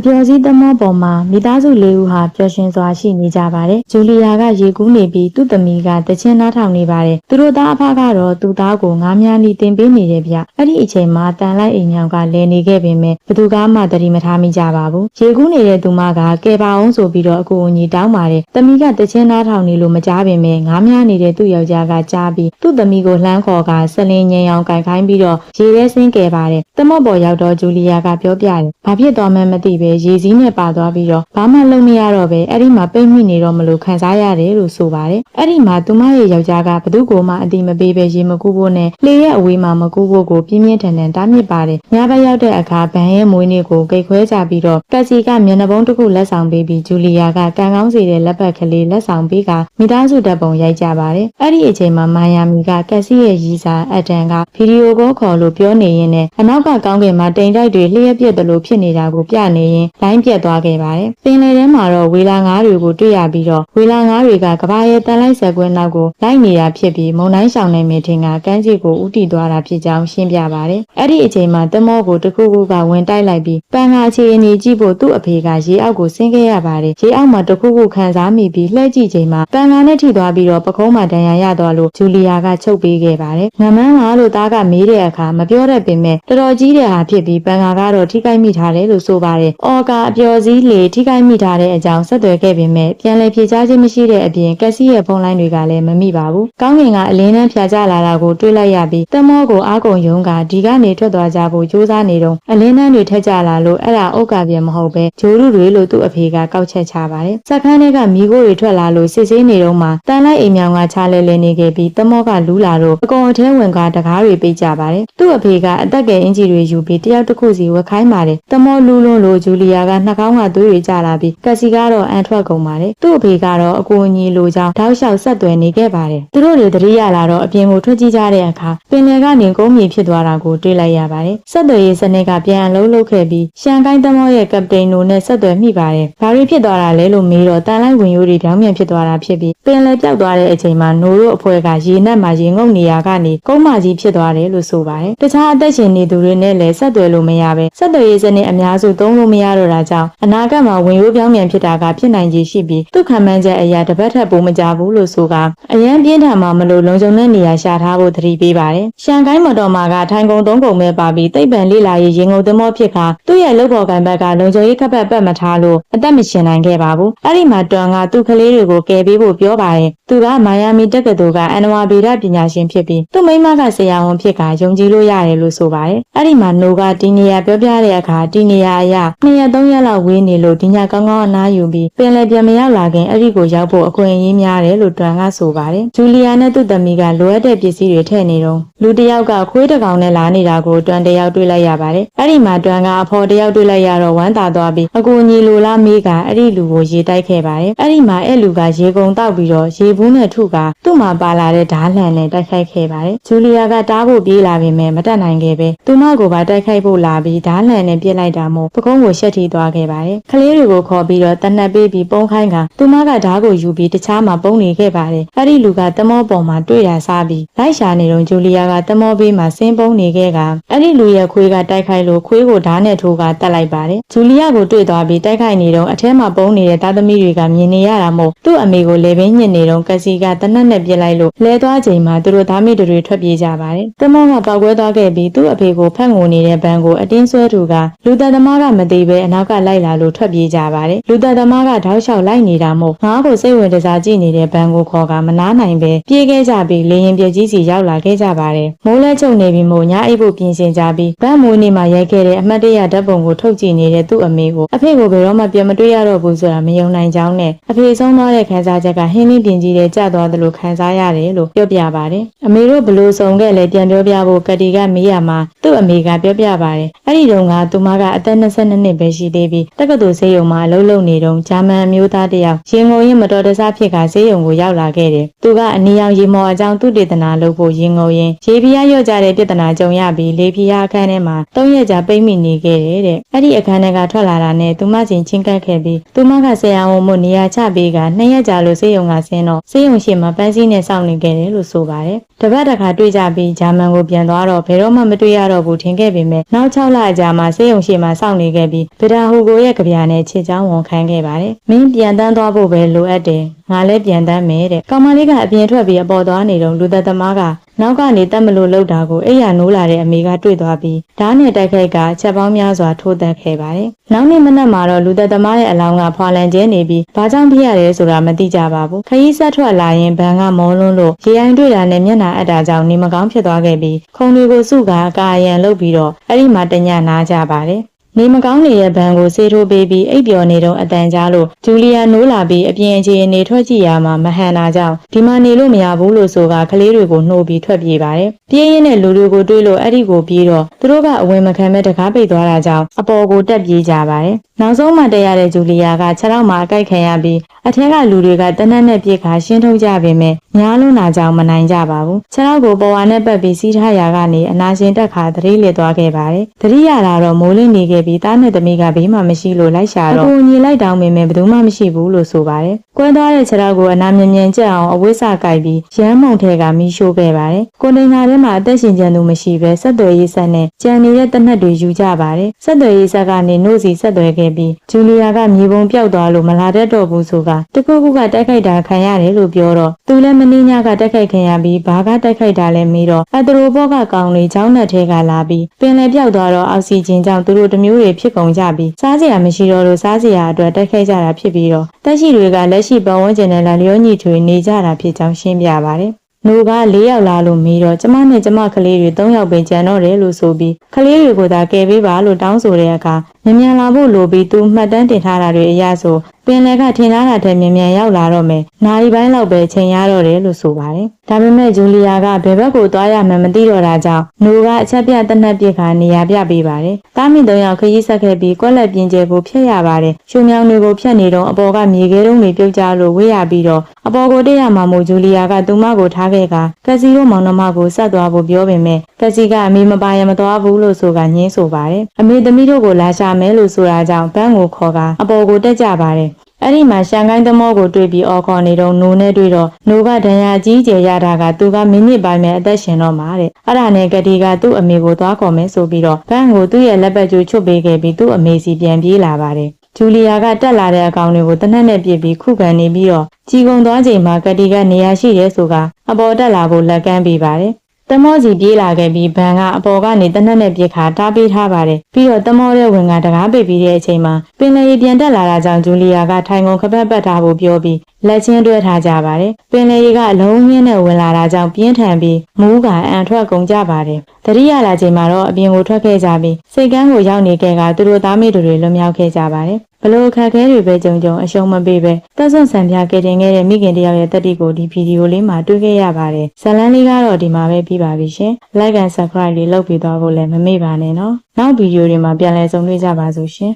အပျော်စီးသမောပေါ်မှာမိသားစုလေးဦးဟာပျော်ရွှင်စွာရှိနေကြပါတယ်။ဂျူလီယာကရေကူးနေပြီးသူ့သမီးကတချင်းနားထောင်နေပါတယ်။သူတို့သားအဖကတော့သူ့သားကိုငားများနီတင်ပေးနေတယ်ဗျ။အဲ့ဒီအချိန်မှာတန်လိုက်အိမ်ညောင်ကလဲနေခဲ့ပေမဲ့ဘသူကမှတတိမထားမိကြပါဘူး။ရေကူးနေတဲ့သူမကကဲပါအောင်ဆိုပြီးတော့အကူအညီတောင်းပါတယ်။သမီးကတချင်းနားထောင်နေလို့မကြားပေမဲ့ငားများနေတဲ့သူ့ယောက်ျားကကြားပြီးသူ့သမီးကိုလှမ်းခေါ်ကဆလင်းငင်အောင်ကန်ခိုင်းပြီးတော့ရေထဲဆင်းကယ်ပါတယ်။တမော့ပေါ်ရောက်တော့ဂျူလီယာကပြောပြတယ်။ဘာဖြစ်သွားမှန်းမသိပဲရေစည်းနဲ့ပါသွားပြီးတော့ဘာမှလုပ်မရတော့ပဲအဲ့ဒီမှာပိတ်မိနေတော့မလို့ခံစားရတယ်လို့ဆိုပါတယ်။အဲ့ဒီမှာသူမရဲ့ယောက်ျားကဘသူ့ကိုမှအတိမပေးပဲရေမကူဖို့နဲ့လေရဲ့အဝေးမှာမကူဖို့ကိုပြင်းပြင်းထန်ထန်တားမြစ်ပါတယ်။ညဘက်ရောက်တဲ့အခါဗန်ရဲ့မွေးနေ့ကိုကိတ်ခွဲကြပြီးတော့ကက်စီကမျက်နှာပုံးတစ်ခုလက်ဆောင်ပေးပြီးဂျူလီယာကကန်ကောင်းစီတဲ့လက်ပတ်ကလေးလက်ဆောင်ပေးကမိသားစုတပ်ပုံရိုက်ကြပါတယ်။အဲ့ဒီအချိန်မှာမာယာမီကကက်စီရဲ့ရီစာအတန်ကဗီဒီယိုကောခေါ်လို့ပြောနေရင်းနဲ့အနောက်ကကောင်းကင်မှာတိမ်တိုက်တွေလျှက်ပြက်တယ်လို့ဖြစ်နေတာကိုပြနေရင်လိုင်းပြက်သွားခဲ့ပါတယ်။ပင်လယ်ထဲမှာတော့ဝေလာငါးတွေကိုတွေ့ရပြီးတော့ဝေလာငါးတွေကကဘာရဲ့တန်လိုက်ဆက်ကွင်းနောက်ကိုလိုက်နေတာဖြစ်ပြီးမုံတိုင်းရှောင်နေမိထင်ကကမ်းခြေကိုဥတီသွားတာဖြစ်ကြောင်းရှင်းပြပါတယ်။အဲ့ဒီအချိန်မှာတမောကိုတစ်ခုခုကဝင်တိုက်လိုက်ပြီးပန်ကာအခြေအနေကြည့်ဖို့သူ့အဖေကရေအောက်ကိုဆင်းခဲ့ရပါတယ်။ရေအောက်မှာတစ်ခုခုခံစားမိပြီးလှည့်ကြည့်ချိန်မှာပန်ကာနဲ့ထိသွားပြီးတော့ပကုံးမှာဒဏ်ရာရသွားလို့ဂျူလီယာကချုပ်ပေးခဲ့ပါတယ်။ငမန်းကလို့သားကမေးတဲ့အခါမပြောတတ်ပေမဲ့တော်တော်ကြီးတဲ့ဟာဖြစ်ပြီးပန်ကာကတော့ထိခိုက်မိထားတယ်လို့ဆိုပါတယ်။အော်ကာအပျော်စည်းလေထိခိုက်မိထားတဲ့အကြောင်းဆက်သွယ်ခဲ့ပေမဲ့ပြန်လည်ဖြေကြားခြင်းမရှိတဲ့အပြင်ကက်စီရဲ့ဖုန်းလိုင်းတွေကလည်းမမိပါဘူး။ကောင်းကင်ကအလင်းနှန်းဖြာကျလာတာကိုတွေးလိုက်ရပြီးတမောကိုအားကုန်ယုံကဒီကနေထွက်သွားကြဖို့ကြိုးစားနေတော့အလင်းနှန်းတွေထက်ကျလာလို့အဲ့ဒါအုတ်ကပြန်မဟုတ်ပဲဂျိုးရုတွေလို့သူ့အဖေကကောက်ချက်ချပါတယ်။စက်ခန်းထဲကမိခိုးတွေထွက်လာလို့စစ်ဆေးနေတော့မှတန်လိုက်အိမ်မြောင်ကချလဲလဲနေခဲ့ပြီးတမောကလူးလာတော့အကုန်အထဲဝင်ကတကားတွေပိတ်ကြပါတယ်။သူ့အဖေကအသက်ကယ်အင်ဂျီတွေယူပြီးတယောက်တစ်ခုစီဝက်ခိုင်းပါတယ်။တမောလူးလွန်းလို့ဂျူလီယာကနှာခေါင်းကသွေးတွေကျလာပြီးကက်စီကတော့အန်ထွက်ကုန်ပါတယ်။သူ့အဖေကတော့အကူအညီလိုကြောင်းတောက်လျှောက်ဆက်သွယ်နေခဲ့ပါတယ်။သူတို့တွေတတိယလာတော့အပြင်ကိုထွက်ကြည့်ကြတဲ့အခါပင်လယ်ကနေကုန်းမြေဖြစ်သွားတာကိုတွေ့လိုက်ရပါတယ်။ဆက်သွယ်ရေးစနစ်ကပြန်အလုံးလုံးခဲ့ပြီးရှန်ကိုင်းတမောရဲ့ကပတိန်တို့နဲ့ဆက်သွယ်မိပါတယ်။ဘာတွေဖြစ်သွားတာလဲလို့မေးတော့တန်လိုက်ဝင်ရိုးတွေပြောင်းပြန်ဖြစ်သွားတာဖြစ်ပြီးပင်လယ်ပြောက်သွားတဲ့အချိန်မှာနိုးတို့အဖွဲ့ကရေနက်မှာရေငုပ်နေရကနေကုန်းမကြီးဖြစ်သွားတယ်လို့ဆိုပါတယ်။တခြားအသက်ရှင်နေသူတွေနဲ့လည်းဆက်သွယ်လို့မရပဲဆက်သွယ်ရေးစနစ်အများစုသုံးလို့မရတော့တာကြောင့်အနာဂတ်မှာဝင်ရိုးပြောင်းပြန်ဖြစ်တာကဖြစ်နိုင်ခြေရှိပြီးသူ့ခံမှန်းချက်အရာတစ်ပတ်ထက်ပိုမကြဘူးလို့ဆိုကအရန်ပြင်းထန်မှာမလို့လုံခြုံတဲ့နေရာရှာထားဖို့သတိပေးပါတယ်။ရှန်ကိုင်းမတော်မာကထိုင်ကုန်သုံးကုန်ပဲပါပြီးတိတ်ပံလေးလာရေးရင်ငုံသမောဖြစ်ခါသူ့ရဲ့လုပ်ဖော်ကန်ဘက်ကလုံခြုံရေးခက်ပတ်ပတ်မထားလို့အသက်မရှင်နိုင်ခဲ့ပါဘူး။အဲ့ဒီမှာတွန်ကသူ့ကလေးတွေကိုကယ်ပေးဖို့ပြောပါတယ်။သူကမိုင်ယာမီတက္ကသိုလ်ကအန်နဝါဗေဒပညာရှင်ဖြစ်ပြီးသူ့မိန်းမကဆရာဝန်ဖြစ်ကယုံကြည်လို့ရတယ်လို့ဆိုပါတယ်။အဲ့ဒီမှာနိုကဒီနေရာပြောပြတဲ့အခါဒီနေရာအရ2ရက်3ရက်လောက်ဝေးနေလို့ဒီညကောင်းကောင်းအနားယူပြီးပင်လယ်ပြန်မရောက်လာခင်အဲ့ဒီကိုရောက်ဖို့အခွင့်အရေးများတယ်လို့တွန်ကဆိုပါတယ်။ဂျူလီယာနဲ့သူ့သမီးကလိုအပ်တဲ့ပစ္စည်းတွေထည့်နေတော့လူတစ်ယောက်ကခွေးတစ်ကောင်နဲ့လာနေတာကိုတွန်တစ်ယောက်တွေ့လိုက်ရပါတယ်။အဲ့ဒီမှာတွန်ကအဖော်တစ်ယောက်တွေ့လိုက်ရတော့ဝမ်းသာသွားပြီးအကူအညီလိုလားမေးကအဲ့ဒီလူကိုရေတိုက်ခဲ့ပါတယ်။အဲ့ဒီမှာအဲ့လူကရေကုန်တောက်ပြီးတော့ရေဘူးနဲ့ထုကသူ့မှာပါလာတဲ့ဓားလှန်နဲ့တိုက်ခိုက်ခဲ့ပါတယ်။ဂျူလီယာကတားဖို့ပြေးလာပေမဲ့မတတ်နိုင်ခဲ့ပဲသူမကိုပါတိုက်ခိုက်ဖို့လာပြီးဓားလှန်နဲ့ပြစ်လိုက်တာမို့ပကုံးကိုရှက်ထီသွားခဲ့ပါတယ်။ကလေးတွေကိုခေါ်ပြီးတော့တနက်ပေးပြီးပုံခိုင်းကသူမကဓားကိုယူပြီးတခြားမှာပုံနေခဲ့ပါတယ်။အဲ့ဒီလူကတမောပေါ်မှာတွေ့တာစားပြီးလိုက်ရှာနေတော့ဂျူလီယာကတမောဘေးမှာဆင်းပုံနေခဲ့ကအဲ့ဒီလူရဲ့ခွေးကတိုက်ခိုက်လို့ခွေးကိုဓားနဲ့ထိုးကတတ်လိုက်ပါတယ်။ဂျူလီယာကိုတွေ့သွားပြီးတိုက်ခိုက်နေတော့အထဲမှာပုံနေတဲ့သားသမီးတွေကမြင်နေရတာမို့သူ့အမေကိုလေပင်ညစ်နေတော့ကစီကတနက်နဲ့ပြစ်လိုက်လို့လဲသွားချိန်မှာသူတို့သားမိတွေထွက်ပြေးကြပါတယ်။တမောကပောက်ကွဲသွားခဲ့ပြီးသူ့အဖေကိုဖက်ငိုနေတဲ့ဘန်ကိုအတင်းဆွဲသူကလူသက်သမားကမသိပဲအနောက်ကလိုက်လာလို့ထွက်ပြေးကြပါတယ်။လူသက်သမားကတောက်လျှောက်လိုက်နေတာမို့ငါ့ကိုစိတ်ဝင်တစားကြည့်နေတဲ့ဘန်ကိုခေါ်ကမနာနိုင်ပဲပြေးခဲ့ကြပြီးလေရင်ပြက်ကြီးစီရောက်လာခဲ့ကြပါတယ်။မိုးလဲချုံနေပြီးမို့ညအိပ်ဖို့ပြင်ဆင်ကြပြီးဗန်မိုးနေမှာရိုက်ခဲ့တဲ့အမှတ်တရဓာတ်ပုံကိုထုတ်ကြည့်နေတဲ့သူ့အမေကိုအဖေကိုဘယ်တော့မှပြန်မတွေ့ရတော့ဘူးဆိုတာမယုံနိုင်ကြောင်းနဲ့အဖေဆုံးသွားတဲ့ခံစားချက်ကဟင်းလင်းပြင်ကြီးတဲ့ကြသွားတယ်လို့ခံစားရတယ်လို့ပြောပြပါတယ်။အမေတို့ဘလို့ဆုံးခဲ့လဲပြန်ပြောပြဖို့ကတိကမေးရမှာသူ့အမေကပြောပြပါတယ်။အဲ့ဒီတုန်းကသူမကအသက်22နှစ်ပဲရှိသေးပြီးတက္ကသိုလ်ဆေးရုံမှာအလုပ်လုပ်နေတုန်းဂျာမန်အမျိုးသားတစ်ယောက်ရင်ငုံရင်မတော်တဆဖြစ်ကဆေးရုံကိုရောက်လာခဲ့တယ်။သူကအနီရောင်ရေမော်အကြောင်းသူတေသနာလုပ်ဖို့ရင်ငုံရင်ရေပြားရော့ကြတဲ့ပြဿနာကြုံရပြီးလေပြားအခန်းထဲမှာ၃ရက်ကြာပိတ်မိနေခဲ့တယ်တဲ့။အဲ့ဒီအခန်းထဲကထွက်လာတာနဲ့သူမချင်းချင်းကပ်ခဲ့ပြီးသူမကဆရာဝန်မို့နေရာချပေးကနှစ်ရက်ကြာလို့ဆေးရုံကဆင်းတော့ဆေးရုံရှိမှပန်းစည်းနဲ့စောင့်နေခဲ့တယ်လို့ဆိုပါတယ်။တပတ်တစ်ခါတွေ့ကြပြီးဂျာမန်ကိုပြန်သွားတော့ဘယ်တော့မှမတွေ့ရတော့ဘူးထင်ခဲ့ပေမဲ့နောက်6လအကြာမှာဆေးရုံရှိမှစောင့်နေခဲ့ပြီးဗဒါဟူကိုရဲ့ကြပြာနဲ့ခြေချောင်းဝန်ခံခဲ့ပါတယ်။မင်းပြန်တန်းသွားဖို့ပဲလိုအပ်တယ်။ငါလည်းပြန်တန်းမယ်တဲ့။ကောင်မလေးကအပြင်ထွက်ပြီးအပေါ်သွားနေတော့လူသက်သမားကနောက်ကနေတတ်မလို့လှုပ်တာကိုအိယာနိုးလာတဲ့အမေကတွေ့သွားပြီးဓာတ်နဲ့တိုက်ခိုက်ကချက်ပေါင်းများစွာထိုးတက်ခဲ့ပါတယ်။နောက်နေ့မနက်မှာတော့လူသက်သမားရဲ့အလောင်းကဖွာလန်ကျဲနေပြီးဘာကြောင့်ဖြစ်ရတယ်ဆိုတာမသိကြပါဘူး။ခရီးဆက်ထွက်လာရင်ဘန်ကမောလွန်းလို့ရေအိမ်တွေ့တာနဲ့မျက်နှာအပ်တာကြောင့်နေမကောင်းဖြစ်သွားခဲ့ပြီးခုံတွေကိုစုကအကာအယံလုပ်ပြီးတော့အဲ့ဒီမှာတညနာကြပါတယ်။ နေမကောင်းနေတဲ့ဘန်ကိုဆေးထိုးပေးပြီးအိပ်ပျော်နေတော့အတန်ကြားလို့ဂျူလီယာနိုးလာပြီးအပြင်အခြေအနေထွက်ကြည့်ရမှာမဟန်တာကြောင့်ဒီမှာနေလို့မရဘူးလို့ဆိုကကလေးတွေကိုနှိုးပြီးထွက်ပြေးပါတယ်။ပြေးရင်းနဲ့လူတွေကိုတွေးလို့အဲ့ဒီကိုပြေးတော့သူတို့ကအဝင်မခံမဲ့တကားပိတ်သွားတာကြောင့်အပေါ်ကိုတက်ပြေးကြပါတယ်။နောက်ဆုံးမှတက်ရတဲ့ဂျူလီယာကခြေထောက်မှာအကိုက်ခံရပြီးအထက်ကလူတွေကတနက်နဲ့ပြေးခါရှင်းထုတ်ကြပေမဲ့ ညားလွန်းတာကြောင့်မနိုင်ကြပါဘူး။ခြေထောက်ကိုပေါ်ဝါနဲ့ပတ်ပြီးစီးထားရာကနေအနာရှင်တက်ခါသတိလစ်သွားခဲ့ပါတယ်။သတိရလာတော့မိုးလင်းနေခဲ့ပြီးတားနဲ့သမီးကဘေးမှာမရှိလို့လိုက်ရှာတော့အကူညီလိုက်တောင်းပေမဲ့ဘယ်သူမှမရှိဘူးလို့ဆိုပါတယ်။ကွဲသွားတဲ့ခြေထောက်ကိုအနာမြင်မြင်ကျက်အောင်အဝိစာကိုက်ပြီးရမ်းမုံထဲကမီးရှို့ခဲ့ပါတယ်။ကိုနေနာထဲမှာအသက်ရှင်ကျန်သူမရှိပဲဆက်သွယ်ရေးဆက်နဲ့ကြံနေတဲ့တနက်တွေယူကြပါတယ်။ဆက်သွယ်ရေးဆက်ကနေနှုတ်စီဆက်သွယ်ခဲ့ပြီးဂျူလီယာကမြေပုံပြောက်သွားလို့မလာတတ်တော့ဘူးဆိုကတခုခုကတိုက်ခိုက်တာခံရတယ်လို့ပြောတော့သူလည်းမင်းညကတိုက်ခိုက်ခံရပြီးဘာကတိုက်ခိုက်တာလဲမေးတော့အတရိုဘောကကောင်လေးချောင်းနဲ့ထဲကလာပြီးပင်လယ်ပြောက်သွားတော့အောက်ဆီဂျင်ကြောင့်သူတို့တမျိုးတွေဖြစ်ကုန်ကြပြီးစားစရာမရှိတော့လို့စားစရာအတွက်တိုက်ခိုက်ကြတာဖြစ်ပြီးတော့တက်ရှိတွေကလက်ရှိပတ်ဝန်းကျင်နဲ့လာလျောညီထွေနေကြတာဖြစ်ကြောင်းရှင်းပြပါတယ်။နိုက၄ယောက်လာလို့မေးတော့ကျမနဲ့ကျမကလေးတွေ၃ယောက်ပဲကြံတော့တယ်လို့ဆိုပြီးကလေးတွေကိုသာကယ်ပေးပါလို့တောင်းဆိုတဲ့အခါမြန်မြန်လာဖို့လိုပြီးသူမှတ်တမ်းတင်ထားတာတွေအရဆိုပင်လယ်ကထင်ထားတာထက်မြန်မြန်ရောက်လာတော့မယ်။နာရီပိုင်းလောက်ပဲချိန်ရတော့တယ်လို့ဆိုပါတယ်။ဒါပေမဲ့ဂျူလီယာကဘယ်ဘက်ကိုသွားရမှန်းမသိတော့တာကြောင့်နိုကအချက်ပြတနက်ပြစ်ခါနေရာပြပေးပါတယ်။တားမိ၃ယောက်ခရီးဆက်ခဲ့ပြီးကွက်လက်ပြင်းကျဲကိုဖျက်ရပါတယ်။ရှုံမြောင်တွေကိုဖျက်နေတော့အပေါ်ကမြေခဲတုံးတွေပြုတ်ကျလို့ဝေးရပြီးတော့အပေါ်ကိုတက်ရမှာမို့ဂျူလီယာကသူမကိုထားခဲ့ကကက်စီရိုမောင်နှမကိုဆက်သွားဖို့ပြောပေမဲ့ကက်စီကအမေမပါရမသွားဘူးလို့ဆိုကညင်းဆိုပါတယ်။အမေသမီးတို့ကိုလာရှာမယ်လို့ဆိုတာကြောင့်ဘန်းကိုခေါ်ကအပေါ်ကိုတက်ကြပါတယ်။အဲ့ဒီမှာရှန်ကိုင်းသမောကိုတွေ့ပြီးအော်ခေါ်နေတော့နိုနဲ့တွေ့တော့နိုကဒဏ်ရာကြီးကျယ်ရတာကသူကမိနစ်ပိုင်းပဲအသက်ရှင်တော့မှာတဲ့အဲ့ဒါနဲ့ကတိကသူ့အမေကိုသွားခေါ်မယ်ဆိုပြီးတော့ဘန်းကိုသူ့ရဲ့လက်ပတ်ကျိုးချွတ်ပေးခဲ့ပြီးသူ့အမေစီပြန်ပြေးလာပါတယ်ဂျူလီယာကတက်လာတဲ့အကောင်တွေကိုတနက်နဲ့ပြစ်ပြီးခုခံနေပြီးတော့ကြီးကုံသွားချိန်မှာကတိကနေရာရှိတယ်ဆိုကအပေါ်တက်လာဖို့လက်ကမ်းပေးပါတယ် တမောစီပြေးလာခဲ့ပြီးဘန်ကအပေါ်ကနေတနက်နဲ့ပြစ်ခါတားပေးထားပါတယ်ပြီးတော့တမောတဲ့ဝင်ကတကားပိတ်ပြီးတဲ့အချိန်မှာပင်လယ်ရေပြန်တက်လာတာကြောင့်ဂျူလီယာကထိုင်ကုန်ခပတ်ပတ်ထားဖို့ပြောပြီးလက်ချင်းတွဲထားကြပါတယ်ပင်လယ်ရေကအလုံးရင်းနဲ့ဝင်လာတာကြောင့်ပြင်းထန်ပြီးမူးကအန်ထွက်ကုန်ကြပါတယ်တတိယလာချိန်မှာတော့အပြင်ကိုထွက်ခဲ့ကြပြီးစိတ်ကန်းကိုရောက်နေခဲ့ကသူတို့သားမိတို့တွေလွတ်မြောက်ခဲ့ကြပါတယ်ဘလို့အခက်အခဲတွေပဲကြုံကြုံအရှုံးမပေးပဲတက်ဆွန့်ဆန်ပြကယ်တင်ခဲ့တဲ့မိခင်တယောက်ရဲ့တက်တီကိုဒီဗီဒီယိုလေးမှာတွေ့ခဲ့ရပါတယ်ဇလန်းလေးကတော့ဒီမှာပဲပြီးပါပြီရှင် like and subscribe လေးလုပ်ပြီးသွားဖို့လည်းမမေ့ပါနဲ့နော်နောက်ဗီဒီယိုတွေမှာပြန်လည်ဆုံတွေ့ကြပါစို့ရှင်